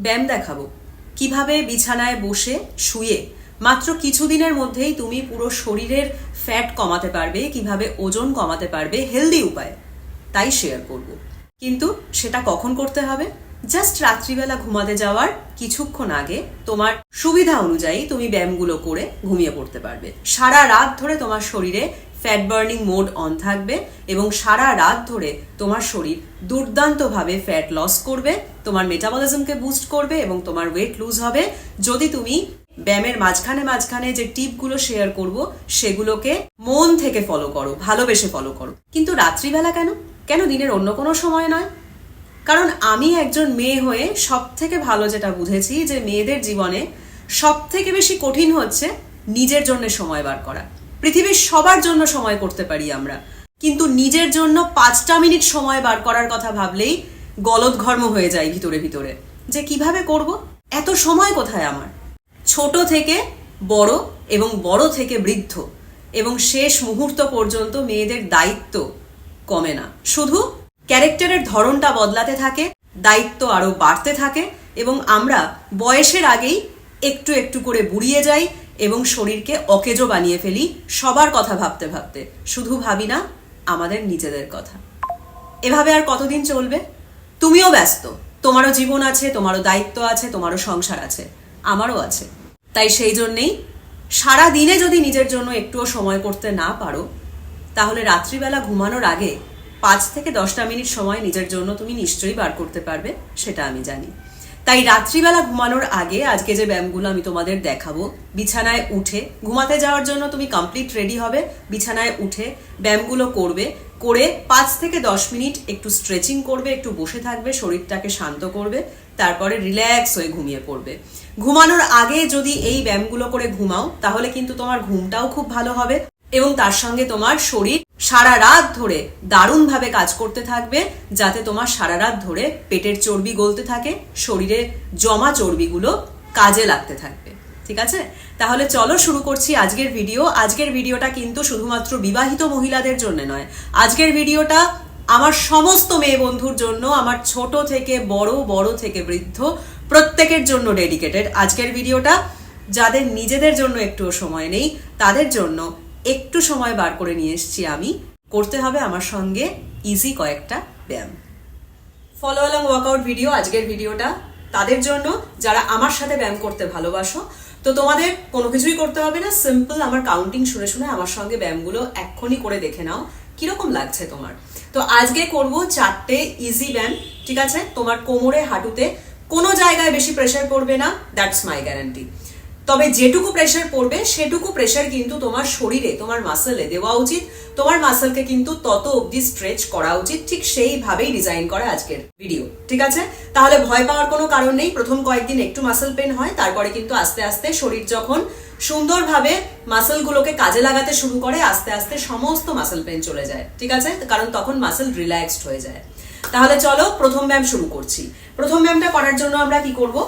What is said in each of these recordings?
ব্যায়াম দেখাবো। কীভাবে বিছানায় বসে শুয়ে মাত্র কিছুদিনের মধ্যেই তুমি পুরো শরীরের ফ্যাট কমাতে পারবে, কীভাবে ওজন কমাতে পারবে হেলদি উপায়। তাই শেয়ার করব। কিন্তু সেটা কখন করতে হবে? জাস্ট রাত্রিবেলা ঘুমাতে যাওয়ার কিছুক্ষণ আগে তোমার সুবিধা অনুযায়ী তুমি ব্যায়ামগুলো করে ঘুমিয়ে পড়তে পারবে। সারা রাত ধরে তোমার শরীরে ফ্যাট বার্নিং মোড অন থাকবে এবং সারা রাত ধরে তোমার শরীর দুর্দান্তভাবে ফ্যাট লস করবে, তোমার মেটাবলিজমকে বুস্ট করবে এবং তোমার ওয়েট লুজ হবে। যদি তুমি ব্যায়ামের মাঝখানে মাঝখানে যে টিপগুলো শেয়ার করব, সেগুলোকে মন থেকে ফলো করো, ভালোবেসে ফলো করো। কিন্তু রাত্রিবেলা কেন? কেন দিনের অন্য কোনো সময় নয়? কারণ আমি একজন মেয়ে হয়ে সব থেকে ভালো যেটা বুঝেছি যে মেয়েদের জীবনে সব থেকে বেশি কঠিন হচ্ছে নিজের জন্য সময় বার করা। পৃথিবীর সবার জন্য সময় করতে পারি আমরা। কিন্তু নিজের জন্য পাঁচটা মিনিট সময় বার করার কথা ভাবলেই গলদঘর্ম হয়ে যায় ভিতরে ভিতরে। যে কীভাবে করব? এত সময় কোথায় আমার? ছোট থেকে বড় এবং বড় থেকে বৃদ্ধ এবং শেষ মুহূর্ত পর্যন্ত মেয়েদের দায়িত্ব কমে না। শুধু ক্যারেক্টারের ধরনটা বদলাতে থাকে, দায়িত্ব আরও বাড়তে থাকে এবং আমরা বয়সের আগেই একটু একটু করে বুড়িয়ে যাই এবং শরীরকে অকেজো বানিয়ে ফেলি সবার কথা ভাবতে ভাবতে। শুধু ভাবি না, আমাদের নিজেদের কথা। এভাবে আর কতদিন চলবে? তুমিও ব্যস্ত। তোমারও জীবন আছে, তোমারও দায়িত্ব আছে, তোমারও সংসার আছে। আমারও আছে। তাই সেই জন্যেই সারা দিনে যদি নিজের জন্য একটুও সময় করতে না পারো, তাহলে রাত্রিবেলা ঘুমানোর আগে পাঁচ থেকে দশটা মিনিট সময় নিজের জন্য তুমি নিশ্চয়ই বার করতে পারবে, সেটা আমি জানি। তাই রাত্রিবেলা ঘুমানোর আগে আজকে যে ব্যায়ামগুলো আমি তোমাদের দেখাবো, বিছানায় উঠে, ঘুমাতে যাওয়ার জন্য তুমি কমপ্লিট রেডি হবে, বিছানায় উঠে ব্যায়ামগুলো করবে, করে পাঁচ থেকে দশ মিনিট একটু স্ট্রেচিং করবে, একটু বসে থাকবে, শরীরটাকে শান্ত করবে, তারপরে রিল্যাক্স হয়ে ঘুমিয়ে পড়বে। ঘুমানোর আগে যদি এই ব্যায়ামগুলো করে ঘুমাও, তাহলে কিন্তু তোমার ঘুমটাও খুব ভালো হবে। এবং তার সঙ্গে তোমার শরীর সারা রাত ধরে দারুণভাবে কাজ করতে থাকবে, যাতে তোমার সারা রাত ধরে পেটের চর্বি গলতে থাকে, শরীরে জমা চর্বিগুলো কাজে লাগতে থাকবে। ঠিক আছে? তাহলে চলো শুরু করছি আজকের ভিডিও। আজকের ভিডিওটা কিন্তু শুধুমাত্র বিবাহিত মহিলাদের জন্য নয়। আজকের ভিডিওটা আমার সমস্ত মেয়ে বন্ধুর জন্য, আমার ছোট থেকে বড় বড় থেকে বৃদ্ধ, প্রত্যেকের জন্য ডেডিকেটেড আজকের ভিডিওটা যাদের নিজেদের জন্য একটুও সময় নেই, তাদের জন্য একটু সময় বার করে নিয়ে এসেছি আমি। করতে হবে আমার সঙ্গে ইজি কয়েকটা ব্যায়াম। ফলো অ্যালং ওয়ার্কআউট ভিডিও আজকের ভিডিওটা তাদের জন্য। যারা আমার সাথে ব্যায়াম করতে ভালোবাসো, তো তোমাদের কোনো কিছুই করতে হবে না। সিম্পল আমার কাউন্টিং শুনে শুনে আমার সঙ্গে ব্যায়ামগুলো এক্ষুনি করে দেখে নাও, কীরকম লাগছে তোমার। তো আজকে করব চারটে ইজি ব্যায়াম, ঠিক আছে? তোমার কোমরে, হাঁটুতে কোনো জায়গায় বেশি প্রেশার পড়বে না দ্যাটস মাই গ্যারান্টি তবে যেটুকু প্রেশার পড়বে, সেটুকু প্রেশার কিন্তু তোমার শরীরে, তোমার মাসেলে দেওয়া উচিত। তোমার মাসেলকে কিন্তু তত অবধি স্ট্রেচ করা উচিত। ঠিক সেইভাবেই ডিজাইন করা আজকের ভিডিও ঠিক আছে? তাহলে ভয় পাওয়ার কোনো কারণ নেই। প্রথম কয়েকদিন একটু মাসেল পেন হয়, তারপরে কিন্তু আস্তে আস্তে শরীর যখন সুন্দরভাবে মাসেলগুলোকে কাজে লাগাতে শুরু করে, আস্তে আস্তে সমস্ত মাসেল পেন চলে যায়, ঠিক আছে? কারণ তখন মাসেল রিল্যাক্সড হয়ে যায়। তাহলে চলো প্রথম ব্যায়াম শুরু করছি। প্রথম ব্যায়ামটা করার জন্য আমরা কি করব?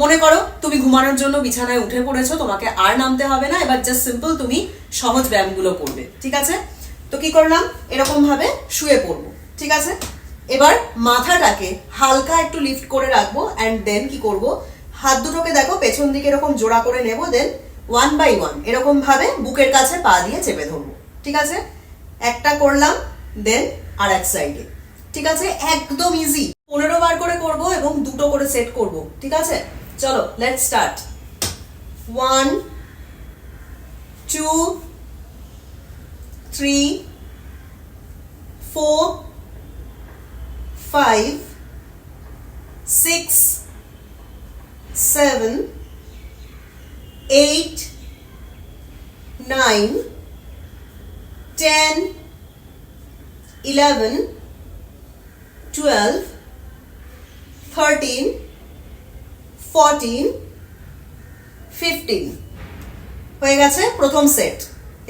মনে করো, তুমি ঘুমানোর জন্য বিছানায় উঠে পড়েছো, তোমাকে আর নামতে হবে না, এবার জাস্ট সিম্পল তুমি সহজ ব্যায়ামগুলো করবে, ঠিক আছে? তো কি করলাম? এরকম ভাবে শুয়ে পড়ব, ঠিক আছে? এবার মাথাটাকে হালকা একটু লিফট করে রাখব অ্যান্ড দেন কি করব? হাত দুটোকে দেখো, পেছন দিকে এরকম জোড়া করে নেব দেন ওয়ান বাই ওয়ান এরকম ভাবে বুকের কাছে পা দিয়ে চেপে ধরবো, ঠিক আছে? একটা করলাম দেন আর এক সাইডে ঠিক আছে? একদম ইজি পনেরো বার করে করব এবং দুটো করে সেট করব, ঠিক আছে? চলো let's start one two three four five six seven eight nine ten eleven twelve thirteen fourteen fifteen হয়ে গেছে প্রথম সেট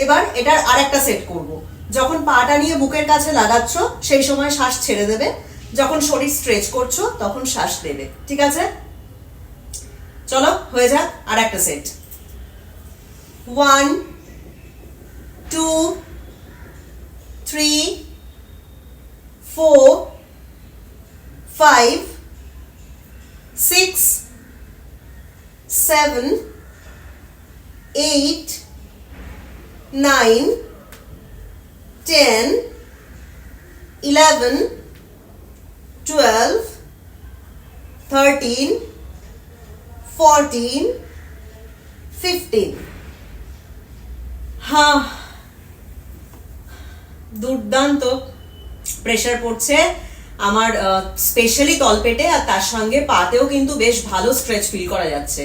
এবার এটার আরেকটা সেট করব। যখন পাটা নিয়ে বুকের কাছে লাগাচ্ছ সেই সময় শ্বাস ছেড়ে দেবে। যখন শরীর স্ট্রেচ করছ তখন শ্বাস দেবে ঠিক আছে? চলো হয়ে যাক আর একটা set one two three four five six, seven, eight, nine, ten, eleven, twelve, thirteen, fourteen, fifteen. হ্যাঁ দুর্দান্ত প্রেশার পড়ছে আমার স্পেশালি তলপেটে আর তার সঙ্গে পাতেও কিন্তু বেশ ভালো স্ট্রেচ ফিল করা যাচ্ছে।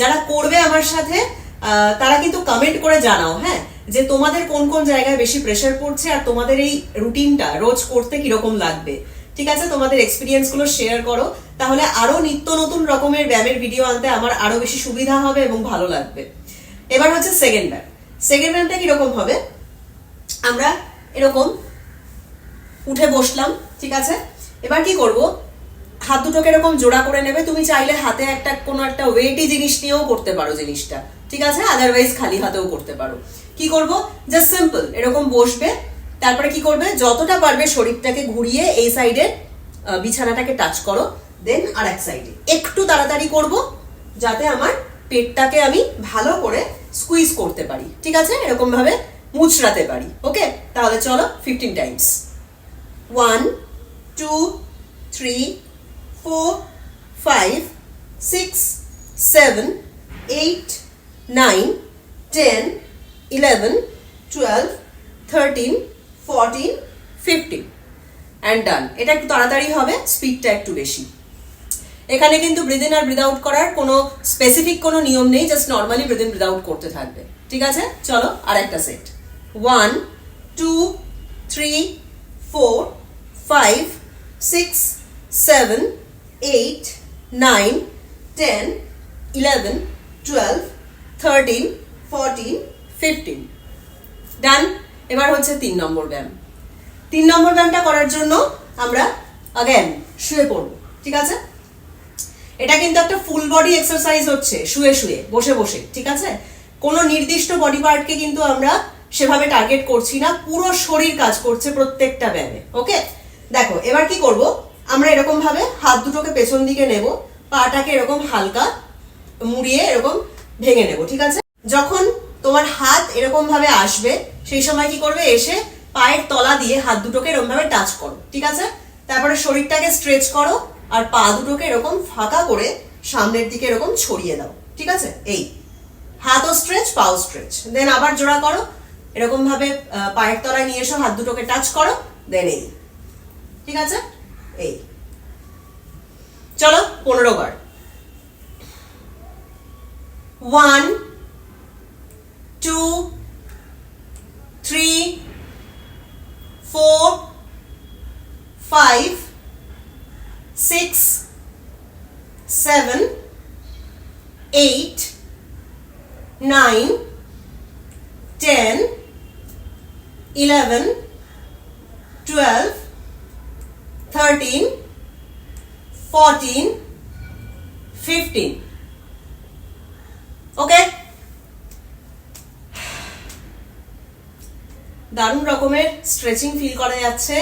যারা করবে আমার সাথে তারা কিন্তু কমেন্ট করে জানাও হ্যাঁ যে তোমাদের কোন কোন জায়গায় বেশি প্রেশার পড়ছে আর তোমাদের এই রুটিনটা রোজ করতে কীরকম লাগবে। ঠিক আছে, তোমাদের এক্সপিরিয়েন্সগুলো শেয়ার করো, তাহলে আরও নিত্য নতুন রকমের ব্যায়ামের ভিডিও আনতে আমার আরও বেশি সুবিধা হবে এবং ভালো লাগবে। এবার হচ্ছে সেকেন্ড ব্যায়াম। সেকেন্ড ব্যায়ামটা কীরকম হবে? আমরা এরকম উঠে বসলাম, ঠিক আছে? এবার কি করব? হাত দুটোকে এরকম জোড়া করে নেবে, তুমি চাইলে হাতে একটা কোনো একটা ওয়েটি জিনিস নিয়েও করতে পারো জিনিসটা, ঠিক আছে? আদারওয়াইজ খালি হাতেও করতে পারো। কি করব? জাস্ট সিম্পল এরকম বসবে, তারপরে কি করবে? যতটা পারবে শরীরটাকে ঘুরিয়ে এই সাইডে বিছানাটাকে টাচ করো দেন আর এক সাইডে একটু তাড়াতাড়ি করব, যাতে আমার পেটটাকে আমি ভালো করে স্কুইজ করতে পারি, ঠিক আছে? এরকম ভাবে মুচড়াতে পারি ওকে তাহলে চলো fifteen times one two three four five six seven eight nine ten eleven twelve thirteen fourteen fifteen and done এটা একটু তাড়াতাড়ি হবে স্পিডটা একটু বেশি। এখানে কিন্তু ব্রিদ ইন আর ব্রিদ আউট করার কোনো স্পেসিফিক কোনো নিয়ম নেই just normally breathe in breathe out করতে থাকবে। ঠিক আছে? চলো আর একটা set one two three four five six seven eight nine ten eleven twelve thirteen fourteen fifteen done এবার হচ্ছে তিন নম্বর ব্যায়াম। তিন নম্বর ব্যায়ামটা করার জন্য আমরা অ্যাগেন শুয়ে পড়ব, ঠিক আছে? এটা কিন্তু একটা ফুল বডি এক্সারসাইজ হচ্ছে, শুয়ে শুয়ে, বসে বসে, ঠিক আছে? কোনো নির্দিষ্ট বডি পার্টকে কিন্তু আমরা সেভাবে টার্গেট করছি না, পুরো শরীর কাজ করছে প্রত্যেকটা ব্যায়ামে ওকে দেখো, এবার কি করব? আমরা এরকম ভাবে হাত দুটোকে পেছন দিকে নেব, পাটাকে এরকম হালকা মুড়িয়ে এরকম ভেঙে নেব, ঠিক আছে? যখন তোমার হাত এরকম ভাবে আসবে, সেই সময় কি করবে? এসে পায়ের তলা দিয়ে হাত দুটোকে এরকম ভাবে টাচ করো, ঠিক আছে? তারপরে শরীরটাকে স্ট্রেচ করো আর পা দুটোকে এরকম ফাঁকা করে সামনের দিকে এরকম ছড়িয়ে দাও, ঠিক আছে? এই, হাতও স্ট্রেচ পাও স্ট্রেচ দেন আবার জোড়া করো এরকম ভাবে পায়ের তলায় নিয়ে এসো, হাত দুটোকে টাচ করো দেন এই। ঠিক আছে? এই। চলো, পনেরো বার। One two three four five six seven eight nine ten eleven twelve thirteen fourteen fifteen okay দারুণ রকমের স্ট্রেচিং ফিল করা যাচ্ছে,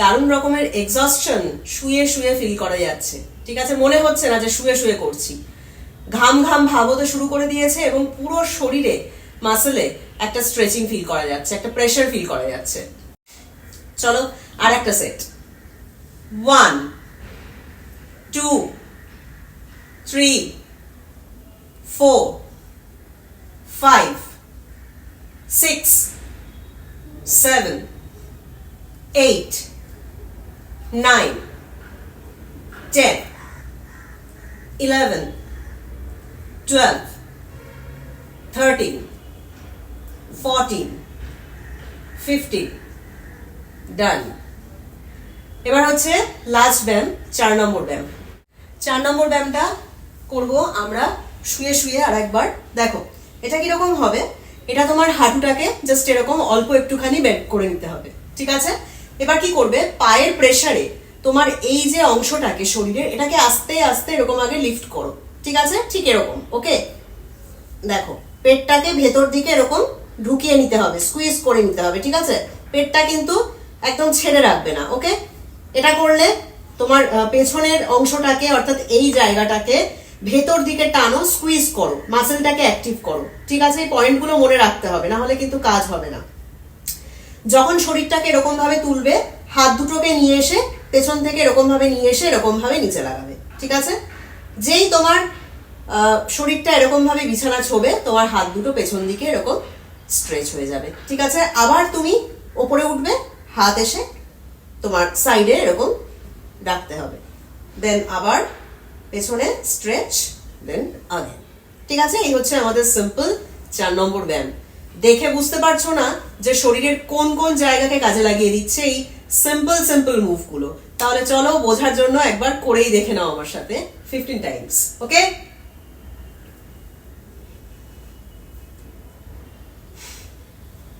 দারুণ রকমের এক্সস্টন শুয়ে শুয়ে ফিল করা যাচ্ছে। ঠিক আছে? মনে হচ্ছে না যে শুয়ে শুয়ে করছি। ঘাম ঘাম ভাব হতে শুরু করে দিয়েছে এবং পুরো শরীরে মাসেলে একটা স্ট্রেচিং ফিল করা যাচ্ছে একটা প্রেশার ফিল করা যাচ্ছে। চলো আর একটা set one two three four five six seven, eight, nine, ten, eleven, twelve, thirteen, fourteen, fifteen. Done. এবার হচ্ছে লাস্ট ব্যায়াম চার নম্বর ব্যায়াম। চার নম্বর ব্যায়ামটা করব আমরা শুয়ে শুয়ে আর একবার দেখো এটা কীরকম হবে? এটা তোমার হাঁটুটাকে জাস্ট এরকম অল্প একটুখানি ব্যাক করে নিতে হবে ঠিক আছে? এবার কি করবে? পায়ের প্রেসারে তোমার এই যে অংশটাকে শরীরের এটাকে আস্তে আস্তে এরকম আগে লিফট করো ঠিক আছে? ঠিক এরকম ওকে দেখো পেটটাকে ভেতর দিকে এরকম ঢুকিয়ে নিতে হবে স্কুইজ করে নিতে হবে, ঠিক আছে? পেটটা কিন্তু একদম ছেড়ে রাখবে না ওকে এটা করলে তোমার পেছনের অংশটাকে, অর্থাৎ এই জায়গাটাকে ভেতর দিকে টানো স্কুইজ করো মাসেলটাকে অ্যাক্টিভ করো, ঠিক আছে? এই পয়েন্টগুলো মনে রাখতে হবে, না হলে কিন্তু কাজ হবে না। যখন শরীরটাকে এরকম ভাবে তুলবে, হাত দুটোকে নিয়ে এসে, পেছন থেকে এরকম ভাবে নিয়ে এসে এরকম ভাবে নিচে লাগাবে, ঠিক আছে? যেই তোমার শরীরটা এরকম ভাবে বিছানা ছোবে, তোমার হাত দুটো পেছন দিকে এরকম স্ট্রেচ হয়ে যাবে। ঠিক আছে? আবার তুমি ওপরে উঠবে, হাত এসে তোমার সাইডে এরকম রাখতে হবে। দেন আবার পেছনে স্ট্রেচ দেন আগেন ঠিক আছে? এই হচ্ছে আমাদের সিম্পল চার নম্বর ব্যায়াম। দেখে বুঝতে পারছ না যে শরীরের কোন কোন জায়গাকে কাজে লাগিয়ে দিচ্ছে এই সিম্পল সিম্পল মুভগুলো তাহলে চলো বোঝার জন্য একবার করেই দেখে নাও আমার সাথে fifteen times okay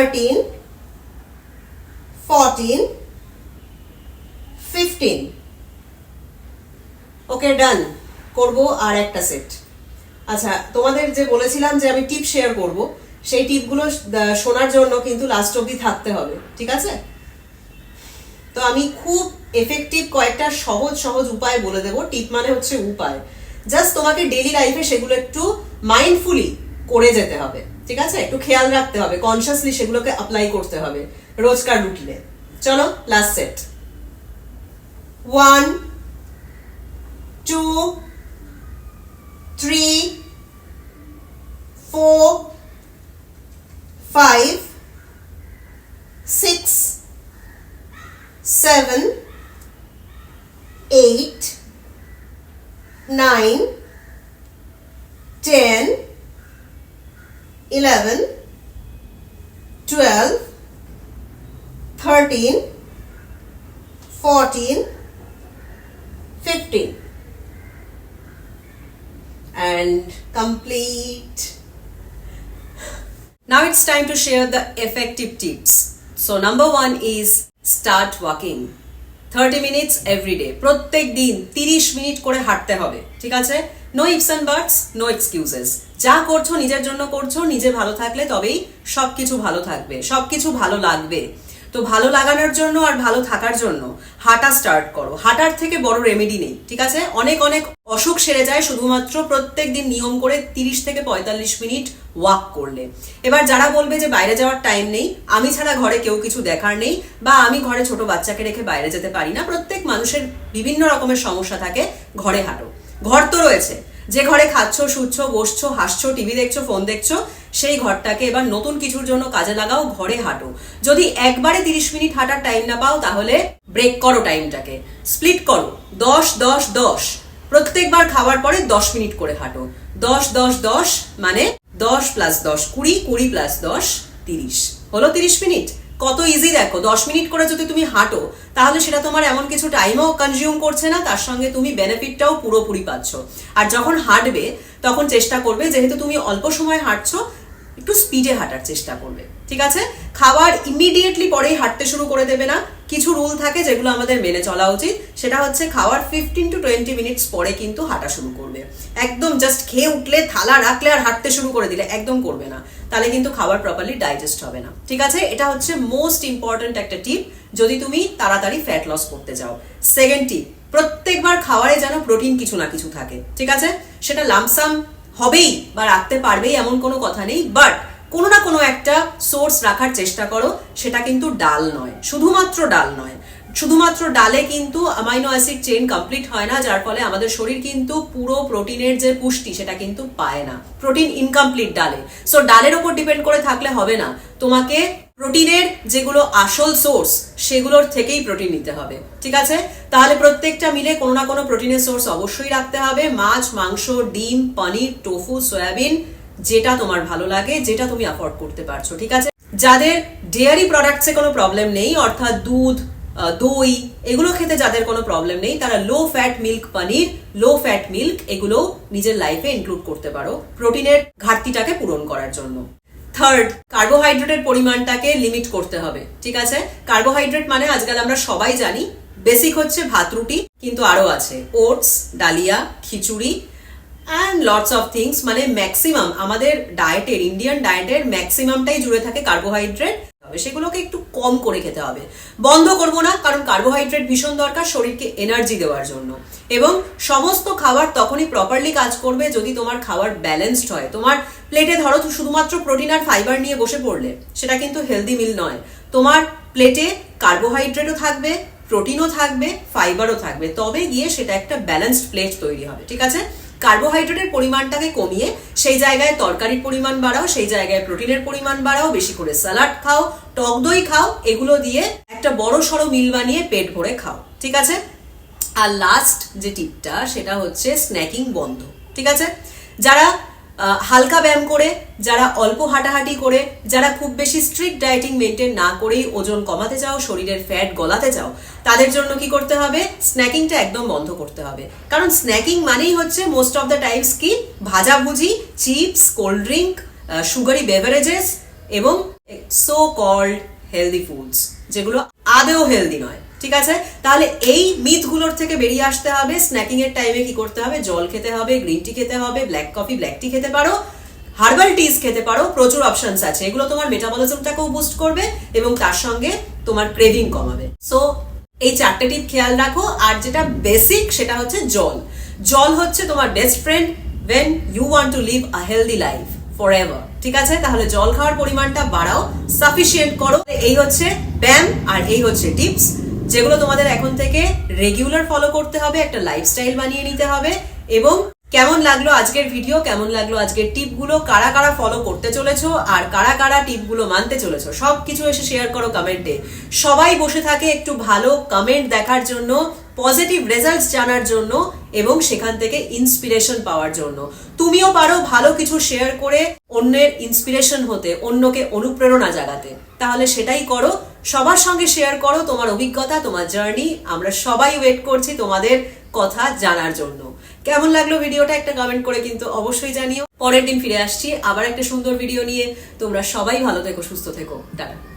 Thirteen, fourteen, fifteen. Okay done করব আর একটা সেট আচ্ছা তোমাদের যে বলেছিলাম যে আমি টিপ শেয়ার করব সেই টিপগুলো শোনার জন্য কিন্তু লাস্ট অবধি থাকতে হবে ঠিক আছে? তো আমি খুব এফেক্টিভ কয়েকটা সহজ সহজ উপায় বলে দেবো। টিপ মানে হচ্ছে উপায়। জাস্ট তোমাকে ডেলি লাইফে সেগুলো একটু মাইন্ডফুলি করে যেতে হবে। ঠিক আছে? একটু খেয়াল রাখতে হবে। কনসিয়াসলি সেগুলোকে অ্যাপ্লাই করতে হবে। রোজকার রুটিনে চলো last set one two three four five six seven eight nine ten 11, 12, 13, 14, 15 and complete. Now it's time to share the effective tips. So number one is start walking. 30 minutes every day. প্রত্যেক দিন 30 minute করে হাঁটতে হবে ঠিক আছে no ifs and buts no excuses যা করছ, নিজের জন্য করছ, নিজে ভালো থাকলে তবেই সবকিছু ভালো থাকবে, সবকিছু ভালো লাগবে। তো ভালো লাগানোর জন্য আর ভালো থাকার জন্য হাঁটা স্টার্ট করো। হাঁটার থেকে বড় রেমেডি নেই, ঠিক আছে? অনেক অনেক অসুখ সেরে যায় শুধুমাত্র প্রত্যেক দিন নিয়ম করে তিরিশ থেকে পঁয়তাল্লিশ মিনিট ওয়াক করলে। এবার যারা বলবে যে বাইরে যাওয়ার টাইম নেই, আমি ছাড়া ঘরে কেউ কিছু দেখার নেই, বা আমি ঘরে ছোট বাচ্চাকে রেখে বাইরে যেতে পারি না, প্রত্যেক মানুষের বিভিন্ন রকমের সমস্যা থাকে, ঘরে হাঁটো। ঘর তো রয়েছে। যে ঘরে খাচ্ছ, শুচ্ছ, বসছো, হাসছো, টিভি দেখছ, ফোন দেখছ, সেই ঘরটাকে এবার নতুন কিছুর জন্য কাজে লাগাও, ঘরে হাঁটো। যদি একবারে তিরিশ মিনিট হাঁটার টাইম না পাও, তাহলে ব্রেক করো টাইমটাকে স্প্লিট করো। দশ দশ দশ। প্রত্যেকবার খাওয়ার পরে দশ মিনিট করে হাঁটো। দশ দশ দশ মানে দশ প্লাস দশ, কুড়ি কুড়ি প্লাস দশ, তিরিশ। হলো তিরিশ মিনিট। কত ইজি দেখো, দশ মিনিট করে যদি তুমি হাঁটো, তাহলে সেটা তোমার এমন কিছু টাইমও কনজিউম করছে না, তার সঙ্গে তুমি বেনিফিটটাও পুরোপুরি পাচ্ছ। আর যখন হাঁটবে, তখন চেষ্টা করবে, যেহেতু তুমি অল্প সময় হাঁটছো, একটু স্পিডে হাঁটার চেষ্টা করবে। ঠিক আছে? খাবার ইমিডিয়েটলি পরেই হাঁটতে শুরু করে দেবে না। কিছু রুল থাকে যেগুলো আমাদের মেনে চলা উচিত। সেটা হচ্ছে খাওয়ার ফিফটিন টু টোয়েন্টি মিনিটস পরে কিন্তু হাঁটা শুরু করবে। একদম জাস্ট খেয়ে উঠলে, থালা রাখলে আর হাঁটতে শুরু করে দিলে একদম করবে না। তাহলে কিন্তু খাবার প্রপারলি ডাইজেস্ট হবে না। ঠিক আছে? এটা হচ্ছে মোস্ট ইম্পর্ট্যান্ট একটা টিপ যদি তুমি তাড়াতাড়ি ফ্যাট লস করতে চাও। সেকেন্ড টিপ প্রত্যেকবার খাবারে যেন প্রোটিন কিছু না কিছু থাকে। ঠিক আছে? সেটা লামসাম হবেই বা রাখতে পারবেই এমন কোনো কথা নেই। বাট কোনো না কোনো একটা সোর্স রাখার চেষ্টা করো, সেটা কিন্তু ডাল নয়। শুধুমাত্র ডাল নয়। শুধুমাত্র ডালে কিন্তু অ্যামাইনো অ্যাসিড চেন কমপ্লিট হয় না, যার ফলে আমাদের শরীর কিন্তু পুরো প্রোটিনের যে পুষ্টি, সেটা কিন্তু পায় না। প্রোটিন ইনকমপ্লিট ডালে। সো ডালের ওপর ডিপেন্ড করে থাকলে হবে না। তোমাকে প্রোটিনের যেগুলো আসল সোর্স সেগুলোর থেকেই প্রোটিন নিতে হবে। ঠিক আছে? তাহলে প্রত্যেকটা মিলে কোনো না কোনো প্রোটিনের সোর্স অবশ্যই রাখতে হবে। মাছ, মাংস, ডিম, পনির টোফু সয়াবিন যেটা তোমার ভালো লাগে, যেটা তুমি অ্যাফোর্ড করতে পারছ, ঠিক আছে? যাদের ডেয়ারি প্রোডাক্টসে কোনো প্রবলেম নেই, অর্থাৎ দুধ দই, এগুলো খেতে যাদের কোনো প্রবলেম নেই, তারা low fat milk paneer low fat milk এগুলো নিজের লাইফে ইনক্লুড করতে পারো প্রোটিনের ঘাটতিটাকে পূরণ করার জন্য। থার্ড কার্বোহাইড্রেটের পরিমাণটাকে লিমিট করতে হবে, ঠিক আছে? কার্বোহাইড্রেট মানে আজকাল আমরা সবাই জানি বেসিক হচ্ছে ভাত, রুটি, কিন্তু আরও আছে ওটস ডালিয়া, খিচুড়ি অ্যান্ড লটস অফ থিংস মানে ম্যাক্সিমাম আমাদের ডায়েটের ইন্ডিয়ান ডায়েটের ম্যাক্সিমামটাই জুড়ে থাকে কার্বোহাইড্রেট সেগুলোকে একটু কম করে খেতে হবে। বন্ধ করব না, কারণ কার্বোহাইড্রেট ভীষণ দরকার শরীরকে এনার্জি দেওয়ার জন্য। এবং সমস্ত খাবার তখনই প্রপারলি কাজ করবে যদি তোমার খাবার ব্যালেন্সড হয়। তোমার প্লেটে ধরো শুধুমাত্র প্রোটিন আর ফাইবার নিয়ে বসে পড়লে, সেটা কিন্তু হেলদি মিল নয়। তোমার প্লেটে কার্বোহাইড্রেটও থাকবে প্রোটিনও থাকবে ফাইবারও থাকবে। তবে গিয়ে সেটা একটা ব্যালেন্সড প্লেট তৈরি হবে, ঠিক আছে? কার্বোহাইড্রেটের পরিমাণটাকে কমিয়ে সেই জায়গায় তরকারির পরিমাণ বাড়াও, সেই জায়গায় প্রোটিনের পরিমাণ বাড়াও, বেশি করে স্যালাড খাও, টক দই খাও, এগুলো দিয়ে একটা বড় সড়ো মিল বানিয়ে পেট ভরে খাও, ঠিক আছে? আর লাস্ট যে টিপটা সেটা হচ্ছে স্ন্যাকিং বন্ধ, ঠিক আছে? যারা হালকা ব্যায়াম করে, যারা অল্প হাঁটাহাঁটি করে, যারা খুব বেশি স্ট্রিক্ট ডায়েটিং মেনটেন না করেই ওজন কমাতে চাও, শরীরের ফ্যাট গলাতে চাও, তাদের জন্য কি করতে হবে? স্ন্যাকিংটা একদম বন্ধ করতে হবে। কারণ স্ন্যাকিং মানেই হচ্ছে মোস্ট অফ দ্য টাইমস কি? ভাজাভুজি chips cold drink sugary beverages এবং সো কল্ড হেলদি ফুডস যেগুলো আদেও হেলদি নয়। ঠিক আছে? তাহলে এই মিথগুলোর থেকে বেরিয়ে আসতে হবে। স্ন্যাকিং এর টাইমে কি করতে হবে? জল খেতে হবে গ্রিন টি খেতে হবে ব্ল্যাক কফি ব্ল্যাক টি খেতে পারো হার্বাল টিজ খেতে পারো, প্রচুর অপশনস আছে। এগুলো তোমার মেটাবলিজমটাকেও বুস্ট করবে এবং তার সঙ্গে তোমার ক্রেভিং কমাবে। সো এই চারটে টিপ খেয়াল রাখো। আর যেটা বেসিক সেটা হচ্ছে জল। জল হচ্ছে তোমার best friend when you want to live a healthy life forever ঠিক আছে? তাহলে জল খাওয়ার পরিমাণটা বাড়াও সাফিসিয়েন্ট করো। এই হচ্ছে ব্যায়াম আর এই হচ্ছে টিপস যেগুলো তোমাদের এখন থেকে রেগুলার ফলো করতে হবে, একটা লাইফস্টাইল বানিয়ে নিতে হবে এবং কেমন লাগল আজকের ভিডিও কেমন লাগল আজকের টিপগুলো কারা কারা ফলো করতে চলেছো আর কারা কারা টিপগুলো মানতে চলেছো সব কিছু এসে শেয়ার করো কমেন্টে সবাই বসে থাকে একটু ভালো কমেন্ট দেখার জন্য। পজিটিভ রেজাল্টস জানার জন্য এবং সেখান থেকে ইন্সপিরেশন পাওয়ার জন্য। তুমিও পারো ভালো কিছু শেয়ার করে অন্যের ইন্সপিরেশন হতে, অন্যকে অনুপ্রেরণা জাগাতে। তাহলে সেটাই করো, সবার সঙ্গে শেয়ার করো তোমার অভিজ্ঞতা, তোমার জার্নি আমরা সবাই ওয়েট করছি তোমাদের কথা জানার জন্য। কেমন লাগল ভিডিওটা একটা কমেন্ট করে কিন্তু অবশ্যই জানিও। পরের দিন ফিরে আসছি, আবার একটা সুন্দর ভিডিও নিয়ে। তোমরা সবাই ভালো থেকো, সুস্থ থেকো। টাটা।